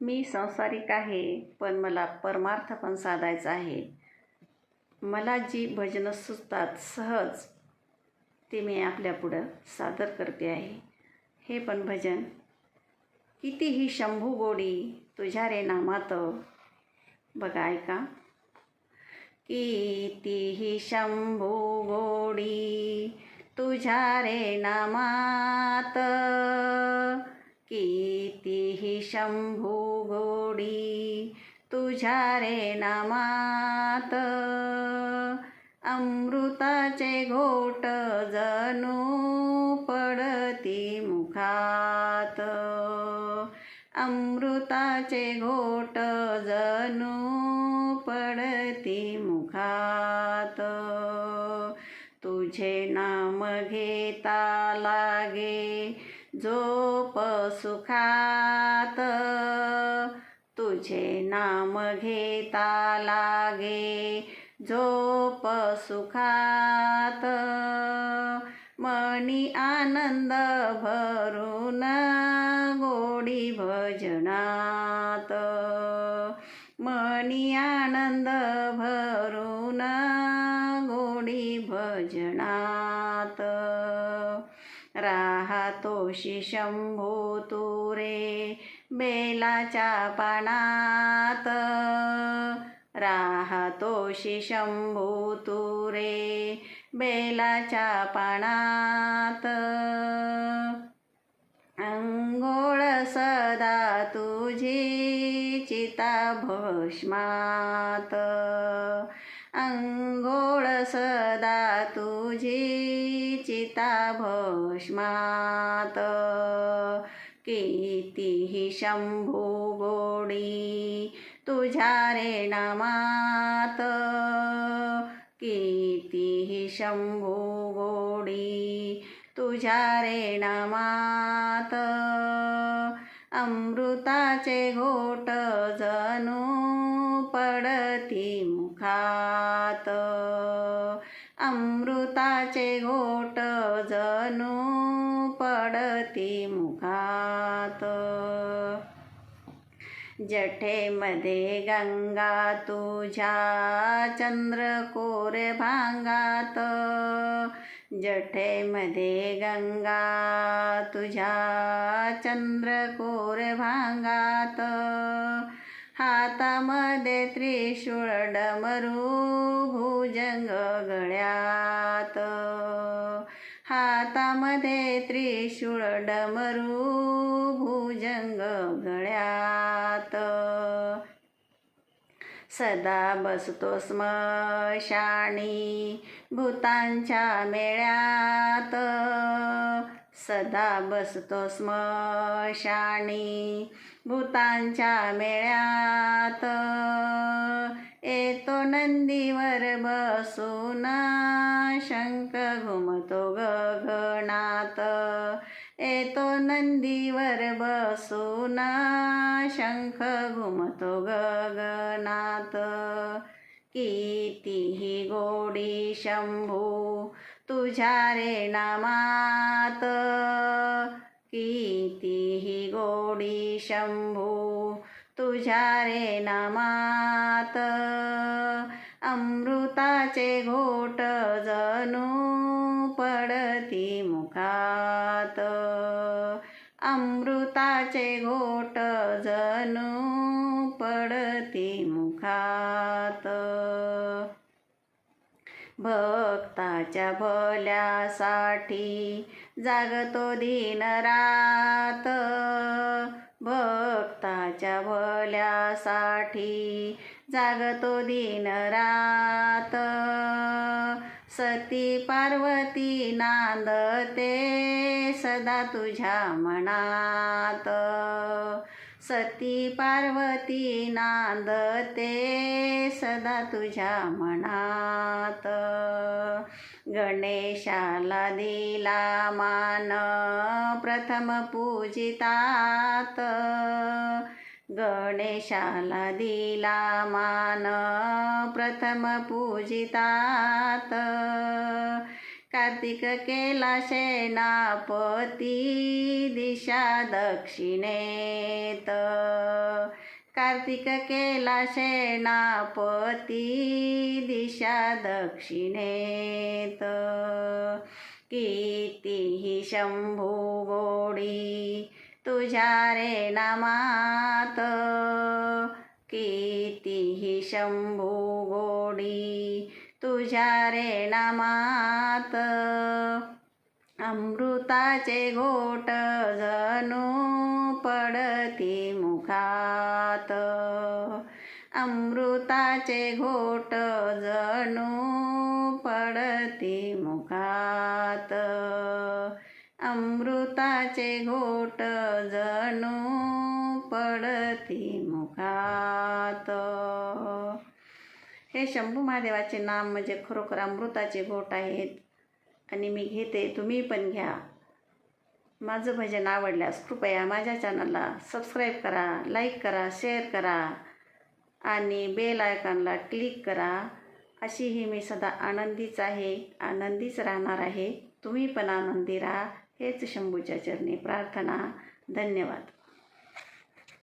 मी संसारिक आहे पण मला परमार्थ पण साधायचा आहे. मला जी भजनं सुचतात सहज ते मी आपल्यापुढं सादर करते आहे. हे पण भजन कितीही शंभू गोडी तुझ्या रे नामात. बघा ऐका. कितीही शंभू गोडी तुझ्या रे नामात. कीर्ती शंभू गोडी तुझ्या रे नामात. अमृताचे घोट जणू पडती मुखात. अमृताचे घोट जणू पडती मुखात. तुझे नाम घेता लागे झोप सुखात तुझे नाम घेता लागे झोप सुखात मनी आनंद भरून गोडी भजनात. मनी आनंद भरून गोडी भजनात. राहतोशी शंभू तुरे बेलाच्या पानात. राहतोशी शंभू तुरे बेलाच्या पानात. अंघोळ सदा तुझी चिता भस्मात अंघोळ सदा तुझी चिता भस्मात कितीही शंभू गोडी तुझ्या रे नामात कितीही शंभू गोडी तुझ्या रे नामात अमृताचे घोट जणू पड खात अमृताचे घोट जणू पडती मुखात. जठेमध्ये गंगा तुझ्या चंद्रकोर भांगात. जठेमध्ये गंगा तुझ्या चंद्रकोर भांगात. हातामध्ये त्रिशूळ डमरू भुजंग गळ्यात. हातामध्ये त्रिशूळ डमरू भुजंग गळ्यात. सदा बसतो स्मशानी भूतांच्या मेळ्यात. सदा बसतो स्मशानी भूतांच्या मेळ्यात. येतो नंदीवर बसून शंख घुमतो गगनात. येतो नंदीवर बसून शंख घुमतो गगनात. कितीही गोडी शंभू तुझ्या रे नामात कितीही गोडी शंभू तुझ्या रे नामात. अमृताचे घोट जणू पडती मुखात. अमृताचे घोट जणू भक्ताच्या भल्यासाठी जागतो दिन रात. भक्ताच्या भल्यासाठी जागतो दिन रात. सती पार्वती नांदते सदा तुझ्या मनात. सती पार्वती नांदते सदा तुझ्या मनात. गणेशाला दिला मान प्रथम पूजितात. गणेशाला दिला मान प्रथम पूजितात. कार्तिक केला सेनापती दिशा दक्षिणेत. कार्तिक केला सेनापती दिशा दक्षिणेत. कितीही शंभू गोडी तुझ्या रे नामात. कितीही शंभू गोडी तुझ्या रेणामात अमृताचे घोट जणू पडती मुखात. अमृताचे घोट जणू पडती मुखात. अमृताचे घोट जणू पडती मुखात. हे शंभू महादेवाचे नाम म्हणजे खरोखर अमृताचे घोट आहेत. आणि मी घेते तुम्ही पण घ्या. माझं भजन आवडल्यास कृपया माझ्या चॅनलला सबस्क्राईब करा लाईक करा शेअर करा आणि बेल आयकॉनला क्लिक करा. अशी ही मी सदा आनंदीच आहे आनंदीच राहणार आहे. तुम्ही पण आनंदी राहा. हेच शंभूच्या चरणी प्रार्थना. धन्यवाद.